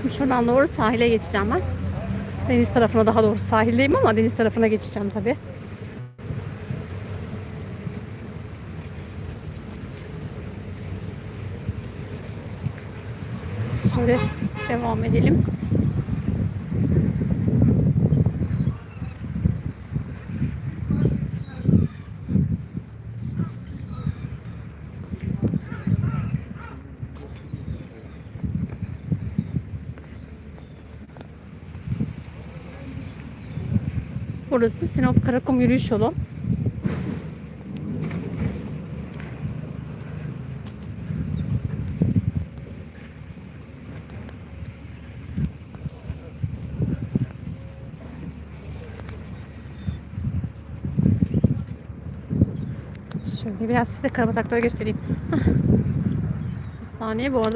Şimdi şuradan doğru sahile geçeceğim ben. Deniz tarafına daha doğrusu sahildeyim ama deniz tarafına geçeceğim tabii. Şöyle devam edelim. Burası Sinop Karakum yürüyüş yolu. Şöyle biraz size karabatakları göstereyim. Saniye bu arada